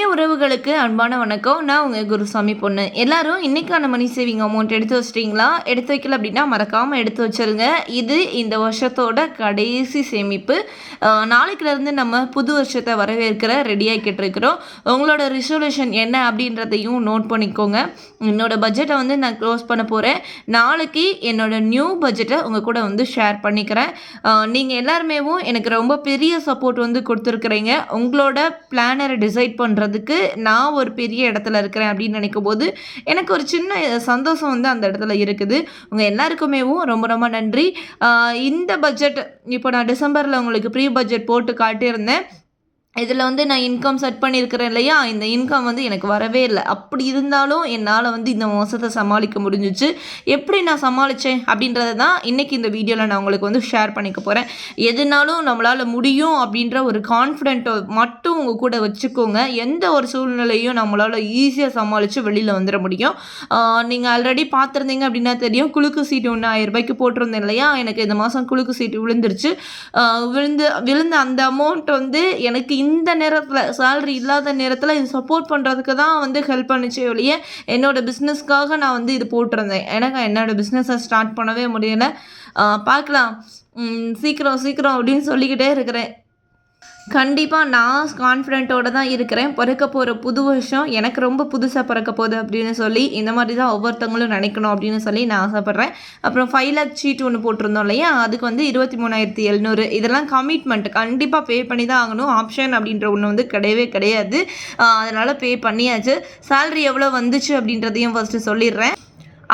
AK உறவுகளுக்கு அன்பான வணக்கம். நான் உங்கள் குருசாமி பொண்ணு. எல்லாரும் இன்னைக்கான மணி சேவிங் அமௌண்ட் எடுத்து வச்சிட்டிங்களா? எடுத்து வைக்கல அப்படின்னா மறக்காமல் எடுத்து வச்சிருங்க. இது இந்த வருஷத்தோட கடைசி சேமிப்பு. நாளைக்குலேருந்து நம்ம புது வருஷத்தை வரவேற்கிற ரெடியாகிக்கிட்டு இருக்கிறோம். உங்களோட ரிசல்யூஷன் என்ன அப்படின்றதையும் நோட் பண்ணிக்கோங்க. என்னோட பட்ஜெட்டை வந்து நான் க்ளோஸ் பண்ண போகிறேன் நாளைக்கு என்னோட நியூ பட்ஜெட்டை உங்கள் கூட வந்து ஷேர் பண்ணிக்கிறேன். நீங்கள் எல்லாருமேவும் எனக்கு ரொம்ப பெரிய சப்போர்ட் வந்து கொடுத்துருக்குறீங்க. உங்களோட பிளானரை டிசைட் பண்ணுறதுக்கு நான் ஒரு பெரிய இடத்துல இருக்கிறேன் அப்படின்னு நினைக்கும் போது எனக்கு ஒரு சின்ன சந்தோஷம் வந்து அந்த இடத்துல இருக்குது. உங்கள் எல்லாருக்குமேவும் ரொம்ப ரொம்ப நன்றி. இந்த பட்ஜெட் இப்போ நான் டிசம்பரில் உங்களுக்கு ப்ரீ பட்ஜெட் போட்டு காட்டியிருந்தேன். இதில் வந்து நான் இன்கம் செட் பண்ணியிருக்கிறேன் இல்லையா? இந்த இன்கம் வந்து எனக்கு வரவே இல்லை. அப்படி இருந்தாலும் என்னால் வந்து இந்த மோசத்தை சமாளிக்க முடிஞ்சிச்சு. எப்படி நான் சமாளித்தேன் அப்படின்றத தான் இன்றைக்கி இந்த வீடியோவில் நான் உங்களுக்கு வந்து ஷேர் பண்ணிக்க போகிறேன். எதுனாலும் நம்மளால் முடியும் அப்படின்ற ஒரு கான்ஃபிடென்ட்டை மட்டும் உங்கள் கூட வச்சுக்கோங்க. எந்த ஒரு சூழ்நிலையும் நம்மளால் ஈஸியாக சமாளித்து வெளியில் வந்துட முடியும். நீங்கள் ஆல்ரெடி பார்த்துருந்தீங்க அப்படின்னா தெரியும். குலுக்கு சீட்டு ஒன்று ஆயிரம் ரூபாய்க்கு போட்டிருந்தேன் இல்லையா? எனக்கு இந்த மாதம் குலுக்கு சீட்டு விழுந்துருச்சு. விழுந்து விழுந்த அந்த அமௌண்ட் வந்து எனக்கு இந்த நேரத்தில் சேலரி இல்லாத நேரத்தில் இது சப்போர்ட் பண்ணுறதுக்கு தான் வந்து ஹெல்ப் பண்ணுச்சு ஒழிய என்னோடய பிஸ்னஸ்க்காக நான் வந்து இது போட்டிருந்தேன். எனக்கு என்னோடய பிஸ்னஸை ஸ்டார்ட் பண்ணவே முடியல. பார்க்கலாம். சீக்கிரம் சீக்கிரம் அப்படின்னு சொல்லிக்கிட்டே இருக்கிறேன். கண்டிப்பாக நான் கான்ஃபிடென்ட்டோட தான் இருக்கிறேன். பிறக்க போகிற புது வருஷம் எனக்கு ரொம்ப புதுசாக பிறக்க போகுது அப்படின்னு சொல்லி இந்த மாதிரி தான் ஒவ்வொருத்தவங்களும் நினைக்கணும் அப்படின்னு சொல்லி நான் ஆசைப்பட்றேன். அப்புறம் ஃபைவ் லேக் சீட் ஒன்று போட்டிருந்தோம் இல்லையா? அதுக்கு வந்து இருபத்தி மூணாயிரத்தி எழுநூறு. இதெல்லாம் கமிட்மெண்ட் கண்டிப்பாக பே பண்ணி தான் ஆகணும். ஆப்ஷன் அப்படின்ற ஒன்று வந்து கிடையவே கிடையாது. அதனால் பே பண்ணியாச்சு. சேலரி எவ்வளோ வந்துச்சு அப்படின்றதையும் ஃபஸ்ட்டு சொல்லிடுறேன்.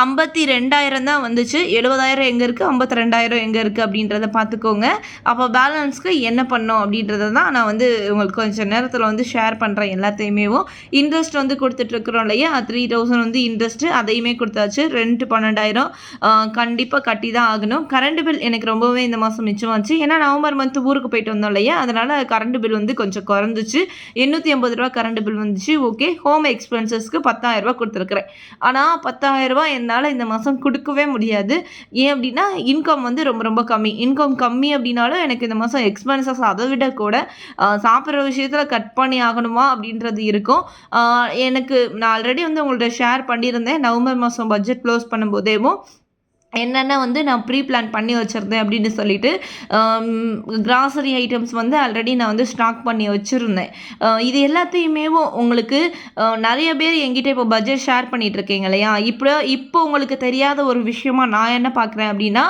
ஐம்பத்தி ரெண்டாயிரம் தான் வந்துச்சு. எழுபதாயிரம் எங்கே இருக்குது ஐம்பத்தி ரெண்டாயிரம் எங்கே இருக்குது அப்படின்றத பார்த்துக்கோங்க. அப்போ பேலன்ஸ்க்கு என்ன பண்ணோம் அப்படின்றத தான் நான் வந்து உங்களுக்கு கொஞ்சம் நேரத்தில் வந்து ஷேர் பண்ணுறேன் எல்லாத்தையுமேவும் இன்ட்ரெஸ்ட் வந்து கொடுத்துட்ருக்குறோம் இல்லையா? த்ரீ தௌசண்ட் வந்து இன்ட்ரெஸ்ட்டு அதையுமே கொடுத்தாச்சு. ரெண்ட் பன்னெண்டாயிரம் கண்டிப்பாக கட்டி தான் ஆகணும். கரண்ட் பில் எனக்கு ரொம்பவே இந்த மாதம் மிச்சமாச்சு ஏன்னா நவம்பர் மந்த் ஊருக்கு போயிட்டு வந்தோம் இல்லையா? அதனால் கரண்ட் பில் வந்து கொஞ்சம் குறைஞ்சிச்சு. எண்ணூற்றி ஐம்பது ரூபா கரண்ட் பில் வந்துச்சு. ஓகே. ஹோம் எக்ஸ்பென்சஸ்க்கு பத்தாயிரரூபா கொடுத்துருக்குறேன். ஆனால் பத்தாயிரரூபா என் என்னால் இந்த மாதம் கொடுக்கவே முடியாது. ஏன் அப்படின்னா இன்கம் வந்து ரொம்ப ரொம்ப கம்மி. இன்கம் கம்மி அப்படின்னாலும் எனக்கு இந்த மாதம் எக்ஸ்பென்சஸ் அதை விட கூட சாப்பிட்ற விஷயத்தில் கட் பண்ணி ஆகணுமா அப்படின்றது இருக்கும். எனக்கு நான் ஆல்ரெடி வந்து உங்கள்ட்ட ஷேர் பண்ணியிருந்தேன். நவம்பர் மாதம் பட்ஜெட் க்ளோஸ் பண்ணும்போதேவும் என்னென்ன வந்து நான் ப்ரீ பிளான் பண்ணி வச்சுருந்தேன் அப்படின்னு சொல்லிட்டு கிராசரி ஐட்டம்ஸ் வந்து ஆல்ரெடி நான் வந்து ஸ்டாக் பண்ணி வச்சுருந்தேன். இது எல்லாத்தையுமே உங்களுக்கு நிறைய பேர் என்கிட்ட இப்போ பட்ஜெட் ஷேர் பண்ணிகிட்டு இருக்கீங்க இல்லையா? இப்போ இப்போ உங்களுக்கு தெரியாத ஒரு விஷயமா நான் என்ன பார்க்குறேன் அப்படின்னா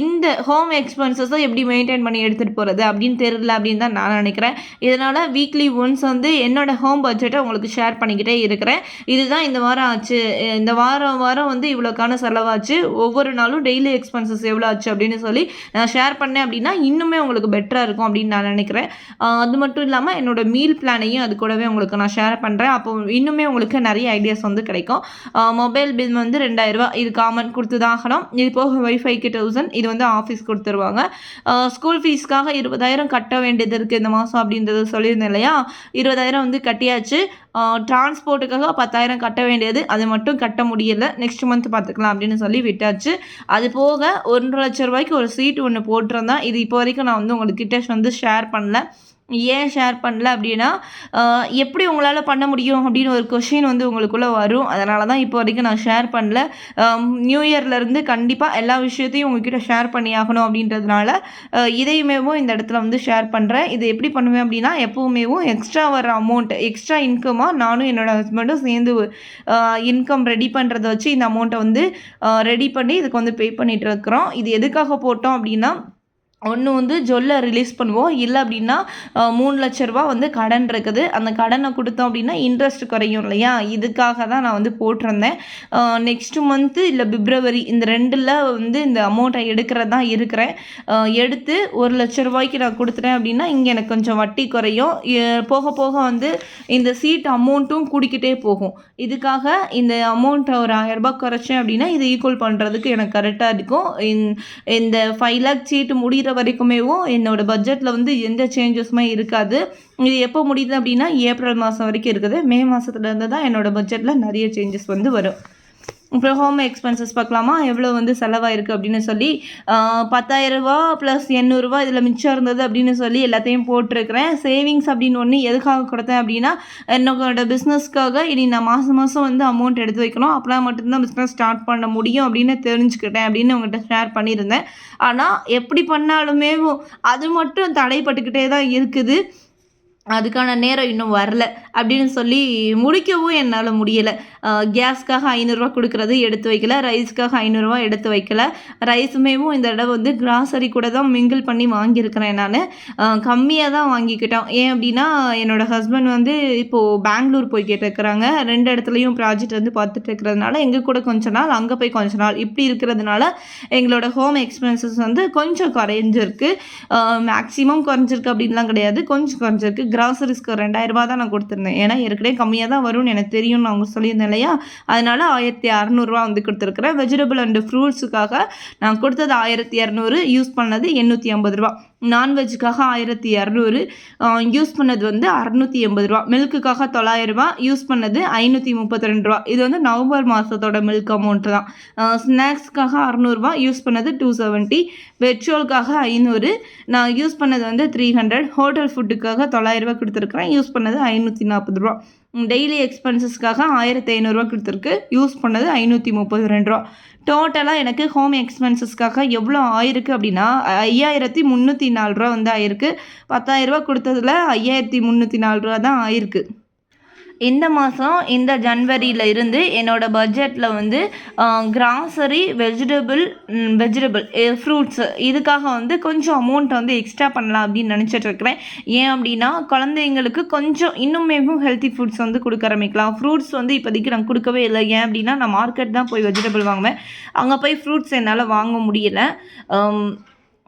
இந்த ஹோம் எக்ஸ்பென்சஸை எப்படி மெயின்டைன் பண்ணி எடுத்துகிட்டு போகிறது அப்படின்னு தெரியல அப்படின்னு தான் நான் நினைக்கிறேன். இதனால் வீக்லி ஒன்ஸ் வந்து என்னோட ஹோம் பட்ஜெட்டை உங்களுக்கு ஷேர் பண்ணிக்கிட்டே இருக்கிறேன். இதுதான் இந்த வாரம் ஆச்சு. இந்த வாரம் வாரம் வந்து இவ்வளோக்கான செலவாச்சு. ஒவ்வொரு நாளும் டெய்லி எக்ஸ்பென்சஸ் எவ்வளோ ஆச்சு அப்படின்னு சொல்லி நான் ஷேர் பண்ணேன் அப்படின்னா இன்னுமே உங்களுக்கு பெட்டராக இருக்கும் அப்படின்னு நான் நினைக்கிறேன். அது மட்டும் இல்லாமல் என்னோட மீல் பிளானையும் அது கூடவே உங்களுக்கு நான் ஷேர் பண்ணுறேன் அப்போ இன்னுமே உங்களுக்கு நிறைய ஐடியாஸ் வந்து கிடைக்கும். மொபைல் பில் வந்து ரெண்டாயிரரூபா இது காமன் கொடுத்து தான் ஆகணும் இது போக ஒய்ஃபைக்கு தௌசண்ட் இது வந்து ஆஃபீஸ் கொடுத்துருவாங்க. ஸ்கூல் ஃபீஸ்க்காக இருபதாயிரம் கட்ட வேண்டியது இருக்குது இந்த மாதம் அப்படின்றது சொல்லியிருந்தேன் இல்லையா? இருபதாயிரம் வந்து கட்டியாச்சு. டிரான்ஸ்போர்ட்டுக்காக பத்தாயிரம் கட்ட வேண்டியது. அது மட்டும் கட்ட முடியல. நெக்ஸ்ட் மந்த் பார்த்துக்கலாம் அப்படின்னு சொல்லி விட்டாச்சு. அது போக ஒன்றரை லட்ச ரூபாய்க்கு ஒரு சீட் ஒன்று போட்டிருந்தேன். இது இப்போ வரைக்கும் நான் வந்து உங்கள்கிட்ட வந்து ஷேர் பண்ணல. ஏன் ஷேர் பண்ணல அப்படின்னா எப்படி உங்களால் பண்ண முடியும் அப்படின்னு ஒரு கொஷின் வந்து உங்களுக்குள்ளே வரும். அதனால தான் இப்போ வரைக்கும் நான் ஷேர் பண்ணல. நியூ இயர்லேருந்து கண்டிப்பாக எல்லா விஷயத்தையும் உங்ககிட்ட ஷேர் பண்ணி ஆகணும் அப்படின்றதுனால இதையுமேவும் இந்த இடத்துல வந்து ஷேர் பண்ணுறேன் இது எப்படி பண்ணுவேன் அப்படின்னா எப்போவுமேவும் எக்ஸ்ட்ரா வர அமௌண்ட் எக்ஸ்ட்ரா இன்கமாக நானும் என்னோட ஹஸ்பண்டும் சேர்ந்து இன்கம் ரெடி பண்ணுறத வச்சு இந்த அமௌண்ட்டை வந்து ரெடி பண்ணி இதுக்கு வந்து பே பண்ணிகிட்டு இருக்கிறோம். இது எதுக்காக போட்டோம் அப்படின்னா ஒன்று வந்து ஜொல்லை ரிலீஸ் பண்ணுவோம். இல்லை அப்படின்னா மூணு லட்ச ரூபா வந்து கடன் இருக்குது. அந்த கடனை கொடுத்தோம் அப்படின்னா இன்ட்ரெஸ்ட் குறையும் இல்லையா? இதுக்காக தான் நான் வந்து போட்டிருந்தேன். நெக்ஸ்ட் மந்த்து இல்லை பிப்ரவரி இந்த ரெண்டில் வந்து இந்த அமௌண்ட்டை எடுக்கிறது தான் இருக்கிறேன். எடுத்து ஒரு லட்ச ரூபாய்க்கு நான் கொடுத்துட்டேன் அப்படின்னா இங்கே எனக்கு கொஞ்சம் வட்டி குறையும். போக போக வந்து இந்த சீட் அமௌண்ட்டும் கூடிக்கிட்டே போகும். இதுக்காக இந்த அமௌண்ட்டை ஒரு ஆயரரூபா குறைச்சேன் அப்படின்னா இது ஈக்குவல் பண்ணுறதுக்கு எனக்கு கரெக்டாக இருக்கும். இந்த ஃபைவ் லேக் சீட்டு முடிகிற வரைக்குமேவும் என்னோடய பட்ஜெட்டில் வந்து எந்த சேஞ்சஸுமே இருக்காது. இது எப்போ முடியுது அப்படின்னா ஏப்ரல் மாதம் வரைக்கும் இருக்குது. மே மாதத்துலேருந்து தான் என்னோடய பட்ஜெட்டில் நிறைய சேஞ்சஸ் வந்து வரும். அப்புறம் ஹோம் எக்ஸ்பென்சஸ் பார்க்கலாமா? எவ்வளோ வந்து செலவாயிருக்கு அப்படின்னு சொல்லி பத்தாயிரரூபா ப்ளஸ் எண்ணூறுரூவா இதில் மிச்சம் இருந்தது அப்படின்னு சொல்லி எல்லாத்தையும் போட்டிருக்கிறேன். சேவிங்ஸ் அப்படின்னு ஒன்று எதுக்காக கொடுத்தேன் அப்படின்னா என்னோட பிஸ்னஸ்க்காக இனி நான் மாதம் மாதம் வந்து அமௌண்ட் எடுத்து வைக்கணும். அப்போலாம் மட்டும்தான் பிஸ்னஸ் ஸ்டார்ட் பண்ண முடியும் அப்படின்னு தெரிஞ்சுக்கிட்டேன் அப்படின்னு உங்கள்கிட்ட ஷேர் பண்ணியிருந்தேன். ஆனால் எப்படி பண்ணாலுமே அது மட்டும் தடைப்பட்டுக்கிட்டே தான் இருக்குது. அதுக்கான நேரம் இன்னும் வரல அப்படின்னு சொல்லி முடிக்கவும் என்னால் முடியலை. கேஸ்க்காக ஐநூறுரூவா கொடுக்குறது எடுத்து வைக்கல ரைஸ்க்காக ஐநூறுரூவா எடுத்து வைக்கல. ரைஸுமேவும் இந்த தடவை வந்து கிராசரி கூட தான் மிங்கிள் பண்ணி வாங்கியிருக்கிறேன் நான். கம்மியாக தான் வாங்கிக்கிட்டோம். ஏன் அப்படின்னா என்னோடய ஹஸ்பண்ட் வந்து இப்போது பெங்களூர் போய்கிட்டு இருக்கிறாங்க. ரெண்டு இடத்துலையும் ப்ராஜெக்ட் வந்து பார்த்துட்டு இருக்கிறதுனால எங்கள் கூட கொஞ்ச நாள் அங்கே போய் கொஞ்ச நாள். இப்படி இருக்கிறதுனால எங்களோட ஹோம் எக்ஸ்பென்சஸ் வந்து கொஞ்சம் குறைஞ்சிருக்கு. மேக்ஸிமம் குறைஞ்சிருக்கு அப்படின்லாம் கிடையாது. கொஞ்சம் குறைஞ்சிருக்கு. கிராசரிஸ்க்கு ரெண்டாயிரரூபா தான் நான் கொடுத்துருந்தேன். ஏன்னா ஏற்கனவே கம்மியாக தான் வரும்னு எனக்கு தெரியும்னு அவங்க சொல்லியிருந்தேன் இல்லையா? அதனால் ஆயிரத்தி அறநூறுவா வந்து கொடுத்துருக்குறேன். வெஜிடபிள் அண்டு ஃப்ரூட்ஸுக்காக நான் கொடுத்தது ஆயிரத்தி இரநூறு யூஸ் பண்ணது எண்ணூற்றி ஐம்பது ரூபா. நான்வெஜ்ஜுக்காக ஆயிரத்தி இரநூறு யூஸ் பண்ணது வந்து அறநூற்றி எண்பது ரூபா. மில்க்குக்காக தொள்ளாயிரரூபா யூஸ் பண்ணது ஐநூற்றி முப்பத்தி ரெண்டு ரூபா. இது வந்து நவம்பர் மாதத்தோட மில்க் அமௌண்ட்டு தான். ஸ்நாக்ஸ்க்காக அறநூறுபா யூஸ் பண்ணது டூ செவன்ட்டி பெட்ரோலுக்காக ஐநூறு. நான் யூஸ் பண்ணது வந்து த்ரீ ஹண்ட்ரட் ஹோட்டல் ஃபுட்டுக்காக தொள்ளாயிரரூபா கொடுத்துருக்குறேன். யூஸ் பண்ணது ஐநூற்றி நாற்பது ரூபா. டெய்லி எக்ஸ்பென்சஸ்க்காக ஆயிரத்தி ஐநூறுரூவா கொடுத்துருக்கு. யூஸ் பண்ணது ஐநூற்றி முப்பது ரெண்டு ரூபா. டோட்டலாக எனக்கு ஹோம் எக்ஸ்பென்சஸ்க்காக எவ்வளோ ஆயிருக்கு அப்படின்னா ஐயாயிரத்தி முந்நூற்றி நாலு ரூபா வந்து ஆயிருக்கு. பத்தாயிரரூபா கொடுத்ததில் ஐயாயிரத்தி முந்நூற்றி நாலு ரூபா தான் ஆயிருக்கு. இந்த மாதம் இந்த ஜன்வரியில் இருந்து என்னோடய பட்ஜெட்டில் வந்து கிராசரி வெஜிடபிள் வெஜிடபிள் ஃப்ரூட்ஸு இதுக்காக வந்து கொஞ்சம் அமௌண்ட் வந்து எக்ஸ்ட்ரா பண்ணலாம் அப்படின்னு நினச்சிட்ருக்கிறேன் ஏன் அப்படின்னா குழந்தைங்களுக்கு கொஞ்சம் இன்னுமே ஹெல்த்தி ஃபுட்ஸ் வந்து கொடுக்க ஆரம்பிக்கலாம். ஃப்ரூட்ஸ் வந்து இப்போதைக்கு நான் கொடுக்கவே இல்லை. ஏன் அப்படின்னா நான் மார்க்கெட் தான் போய் வெஜிடபிள் வாங்குவேன். அங்கே போய் ஃப்ரூட்ஸ் என்னால் வாங்க முடியலை.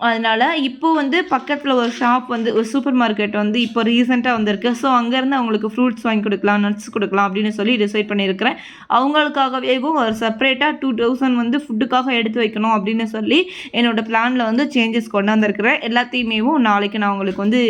அதனால் இப்போது வந்து பக்கத்தில் ஒரு ஷாப் வந்து ஒரு சூப்பர் மார்க்கெட் வந்து இப்போ ரீசெண்டாக வந்திருக்கு. ஸோ அங்கேருந்து அவங்களுக்கு ஃப்ரூட்ஸ் வாங்கி கொடுக்கலாம் நட்ஸ் கொடுக்கலாம் அப்படின்னு சொல்லி டிசைட் பண்ணியிருக்கிறேன். அவங்களுக்காகவேவும் ஒரு செப்பரேட்டாக டூ தௌசண்ட் வந்து ஃபுட்டுக்காக எடுத்து வைக்கணும் அப்படின்னு சொல்லி என்னோடய பிளானில் வந்து சேஞ்சஸ் கொண்டாந்துருக்கிறேன் எல்லாத்தையுமே நாளைக்கு நான் உங்களுக்கு வந்து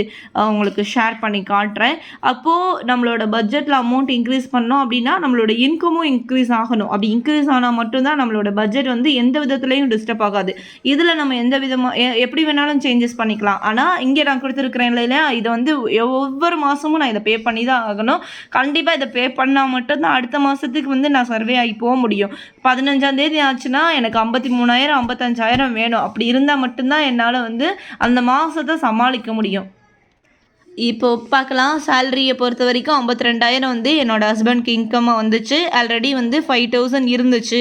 அவங்களுக்கு ஷேர் பண்ணி காட்டுறேன். அப்போது நம்மளோட பட்ஜெட்டில் அமௌண்ட் இன்க்ரீஸ் பண்ணோம் அப்படின்னா நம்மளோட இன்கமும் இன்க்ரீஸ் ஆகணும். அப்படி இன்க்ரீஸ் ஆனால் மட்டும்தான் நம்மளோட பட்ஜெட் வந்து எந்த விதத்துலையும் டிஸ்டர்ப் ஆகாது. இதில் நம்ம எந்த விதமாக எப்படி வேணாலும் சேஞ்சஸ் பண்ணிக்கலாம். ஆனால் இங்கே நான் கொடுத்துருக்குறேன் இல்லையா இதை வந்து ஒவ்வொரு மாதமும் நான் இதை பே பண்ணி தான் ஆகணும். கண்டிப்பாக இதை பே பண்ணால் மட்டும்தான் அடுத்த மாதத்துக்கு வந்து நான் சர்வே ஆகி போக முடியும். பதினஞ்சாந்தேதி ஆச்சுன்னா எனக்கு ஐம்பத்தி மூணாயிரம் ஐம்பத்தஞ்சாயிரம் வேணும். அப்படி இருந்தால் மட்டும்தான் என்னால் வந்து அந்த மாதத்தை சமாளிக்க முடியும். இப்போ பார்க்கலாம். சேலரியை பொறுத்த வரைக்கும் ஐம்பத்தி ரெண்டாயிரம் வந்து என்னோடய ஹஸ்பண்ட்க்கு இன்கம்மாக வந்துச்சு. ஆல்ரெடி வந்து ஃபைவ் தௌசண்ட் இருந்துச்சு.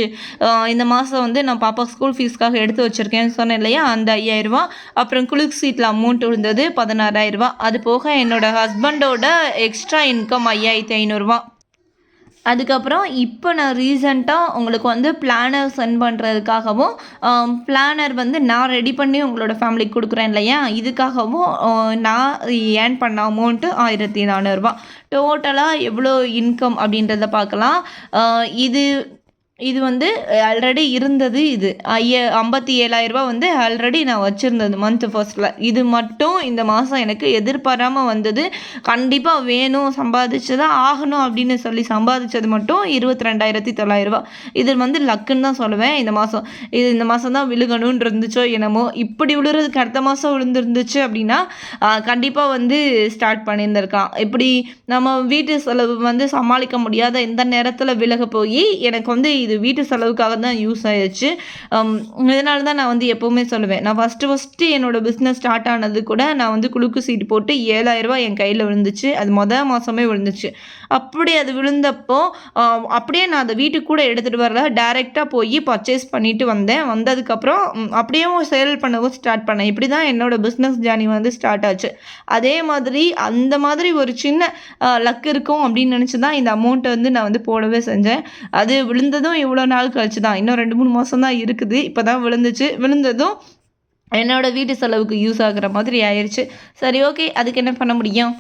இந்த மாதம் வந்து நான் பாப்பா ஸ்கூல் ஃபீஸ்க்காக எடுத்து வச்சுருக்கேன்னு சொன்னேன் இல்லையா? அந்த ஐயாயிரரூபா அப்புறம் குளிக் சீட்டில் அமௌண்ட் விழுந்தது பதினாறாயிரரூபா அது போக என்னோடய ஹஸ்பண்டோட எக்ஸ்ட்ரா இன்கம் ஐயாயிரத்தி ஐநூறுரூவா அதுக்கப்புறம் இப்போ நான் ரீசெண்டாக உங்களுக்கு வந்து பிளானர் சென்ட் பண்ணுறதுக்காகவும் பிளானர் வந்து நான் ரெடி பண்ணி உங்களோட ஃபேமிலிக்கு கொடுக்குறேன் இல்லையா? இதுக்காகவும் நான் ஏர்ன் பண்ண அமௌண்ட்டு ஆயிரத்தி நானூறுரூவா டோட்டலாக எவ்வளோ இன்கம் அப்படின்றத பார்க்கலாம். இது இது வந்து ஆல்ரெடி இருந்தது இது. ஐய ஐம்பத்தி ஏழாயிரரூபா வந்து ஆல்ரெடி நான் வச்சுருந்தது மந்த் ஃபர்ஸ்ட்டில் இது மட்டும் இந்த மாதம் எனக்கு எதிர்பாராமல் வந்தது. கண்டிப்பாக வேணும் சம்பாதிச்சு தான் ஆகணும் அப்படின்னு சொல்லி சம்பாதிச்சது மட்டும் இருபத்தி ரெண்டாயிரத்தி தொள்ளாயிரரூபா இது வந்து லக்குன்னு தான் சொல்லுவேன் இந்த மாதம் இது இந்த மாதம் தான் விழுகணும்னு இருந்துச்சோ என்னமோ. இப்படி விழுறதுக்கு அடுத்த மாதம் விழுந்துருந்துச்சு அப்படின்னா கண்டிப்பாக வந்து ஸ்டார்ட் பண்ணியிருந்திருக்கலாம். இப்படி நம்ம வீட்டு செலவு வந்து சமாளிக்க முடியாத இந்த நேரத்தில் விலக போய் எனக்கு வந்து இது வீட்டு செலவுக்காக தான் யூஸ் ஆயிடுச்சு இதனால தான் நான் வந்து எப்போவுமே சொல்லுவேன். நான் ஃபஸ்ட்டு ஃபஸ்ட்டு என்னோடய பிஸ்னஸ் ஸ்டார்ட் ஆனது கூட நான் வந்து குலுக்கு சீட்டு போட்டு ஏழாயிரரூபா என் கையில் விழுந்துச்சு. அது மொதல் மாதமே விழுந்துச்சு. அப்படி அது விழுந்தப்போ அப்படியே நான் அதை வீட்டுக்கு கூட எடுத்துகிட்டு வரல. டேரெக்டாக போய் பர்ச்சேஸ் பண்ணிட்டு வந்தேன். வந்ததுக்கப்புறம் அப்படியே சேல் பண்ணவும் ஸ்டார்ட் பண்ணேன். இப்படி தான் என்னோடய பிஸ்னஸ் ஜேர்னி வந்து ஸ்டார்ட் ஆச்சு. அதே மாதிரி அந்த மாதிரி ஒரு சின்ன லக் இருக்கும் அப்படின்னு நினச்சி தான் இந்த அமௌண்ட்டை வந்து நான் வந்து போடவே செஞ்சேன். அது விழுந்ததும் இவ்வளோ நாள் கழிச்சு தான். இன்னும் ரெண்டு மூணு மாதம் தான் இருக்குது. இப்போ தான் விழுந்துச்சு. விழுந்ததும் என்னோடய வீட்டு செலவுக்கு யூஸ் ஆகுற மாதிரி ஆயிடுச்சு சரி ஓகே அதுக்கு என்ன பண்ண முடியும்?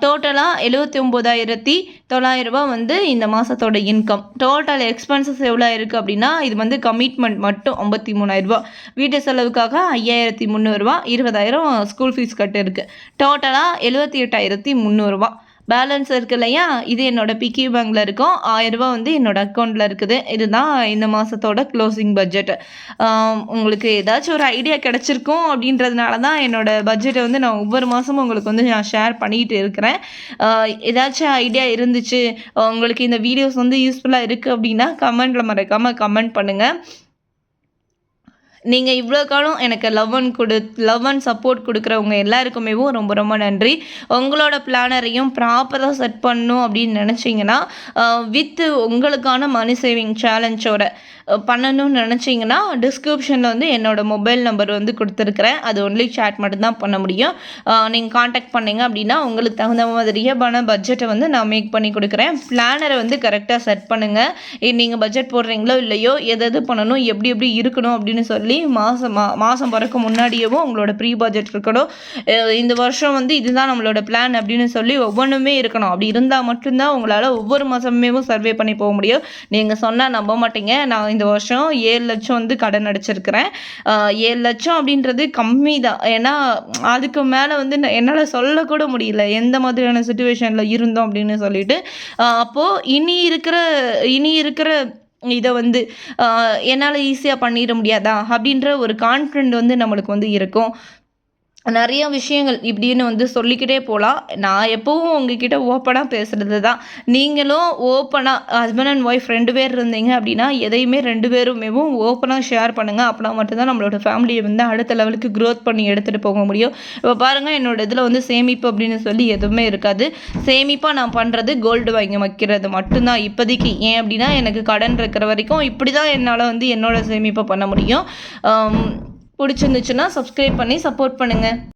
டோட்டலாக எழுபத்தி ஒம்போதாயிரத்தி தொள்ளாயிரரூபா வந்து இந்த மாதத்தோட இன்கம் டோட்டல் எக்ஸ்பென்சஸ் எவ்வளோ இருக்குது அப்படின்னா இது வந்து கமிட்மெண்ட் மட்டும் ஐம்பத்தி மூணாயிரரூபா வீட்டு செலவுக்காக ஐயாயிரத்தி முந்நூறுரூவா இருபதாயிரம் ஸ்கூல் ஃபீஸ் கட்டு இருக்குது டோட்டலாக எழுபத்தி எட்டாயிரத்தி முந்நூறுரூவா பேலன்ஸ் இருக்கு இல்லையா? இது என்னோடய பிக்கி பேங்கில் இருக்கும். ஆயிரரூபா வந்து என்னோடய அக்கௌண்ட்டில் இருக்குது. இதுதான் இந்த மாதத்தோட க்ளோசிங் பட்ஜெட் உங்களுக்கு ஏதாச்சும் ஒரு ஐடியா கிடச்சிருக்கும் அப்படின்றதுனால தான் என்னோடய பட்ஜெட்டை வந்து நான் ஒவ்வொரு மாதமும் உங்களுக்கு வந்து நான் ஷேர் பண்ணிகிட்டு இருக்கிறேன். ஏதாச்சும் ஐடியா இருந்துச்சு உங்களுக்கு இந்த வீடியோஸ் வந்து யூஸ்ஃபுல்லாக இருக்குது அப்படின்னா கமெண்ட்டில் மறக்காமல் கமெண்ட் பண்ணுங்கள் நீங்கள் இவ்வளோ காலம் எனக்கு லவ் அண்ட் கொடு லவ் அண்ட் சப்போர்ட் கொடுக்குறவங்க எல்லாருக்குமே ரொம்ப ரொம்ப நன்றி. உங்களோட பிளானரையும் ப்ராப்பராக செட் பண்ணும் அப்படின்னு நினச்சிங்கன்னா வித்து உங்களுக்கான மணி சேவிங் சேலஞ்சோட பண்ணணும்னு நினச்சிங்கன்னா டிஸ்கிரிப்ஷனில் வந்து என்னோடய மொபைல் நம்பர் வந்து கொடுத்துருக்குறேன். அது ஒன்லி சேட் மட்டும்தான் பண்ண முடியும். நீங்கள் காண்டாக்ட் பண்ணிங்க அப்படின்னா உங்களுக்கு தகுந்த மாதிரியான பட்ஜெட்டை வந்து நான் மேக் பண்ணி கொடுக்குறேன். பிளானரை வந்து கரெக்டாக செட் பண்ணுங்கள் நீங்கள் பட்ஜெட் போடுறீங்களோ இல்லையோ எது எது பண்ணணும் எப்படி எப்படி இருக்கணும் அப்படின்னு சொல்லி மாதம் மா மாதம் பிறக்க முன்னாடியேவும் உங்களோட ப்ரீ பட்ஜெட் இருக்கணும் இந்த வருஷம் வந்து இதுதான் நம்மளோட பிளான் அப்படின்னு சொல்லி ஒவ்வொன்றுமே இருக்கணும். அப்படி இருந்தால் மட்டும்தான் உங்களால் ஒவ்வொரு மாதமுமே சர்வே பண்ணி போக முடியும். நீங்கள் சொன்னால் நம்ப மாட்டீங்க. நான் இந்த வருஷம் ஏழு லட்சம் வந்து கடன் அடிச்சிருக்கிறேன். ஏழு லட்சம் அப்படின்றது கம்மி தான் ஏன்னா அதுக்கு மேலே வந்து என்னால் சொல்லக்கூட முடியல. எந்த மாதிரியான சுச்சுவேஷனில் இருந்தோம் அப்படின்னு சொல்லிட்டு. அப்போது இனி இருக்கிற இனி இருக்கிற இதை வந்து என்னால் ஈஸியாக பண்ணிட முடியாதா? அப்படின்ற ஒரு கான்ஃபிடென்ட் வந்து நம்மளுக்கு வந்து இருக்கும். நிறைய விஷயங்கள் இப்படின்னு வந்து சொல்லிக்கிட்டே போகலாம் நான் எப்போவும் உங்ககிட்ட ஓப்பனாக பேசுகிறது தான் நீங்களும் ஓப்பனாக ஹஸ்பண்ட் அண்ட் ஒய்ஃப் ரெண்டு பேர் இருந்தீங்க அப்படின்னா எதையுமே ரெண்டு பேருமேவும் ஓப்பனாக ஷேர் பண்ணுங்கள் அப்படின்னா மட்டும்தான் நம்மளோட ஃபேமிலியை வந்து அடுத்த லெவலுக்கு க்ரோத் பண்ணி எடுத்துகிட்டு போக முடியும். இப்போ பாருங்கள் என்னோட இதில் வந்து சேமிப்பு அப்படின்னு சொல்லி எதுவுமே இருக்காது. சேமிப்பாக நான் பண்ணுறது கோல்டு வாங்கி வைக்கிறது மட்டும்தான். இப்போதைக்கு ஏன் அப்படின்னா எனக்கு கடன் இருக்கிற வரைக்கும் இப்படி தான் என்னால் வந்து என்னோட சேமிப்பை பண்ண முடியும். பிடிச்சிருந்துச்சுன்னா சப்ஸ்கிரைப் பண்ணி சப்போர்ட் பண்ணுங்கள்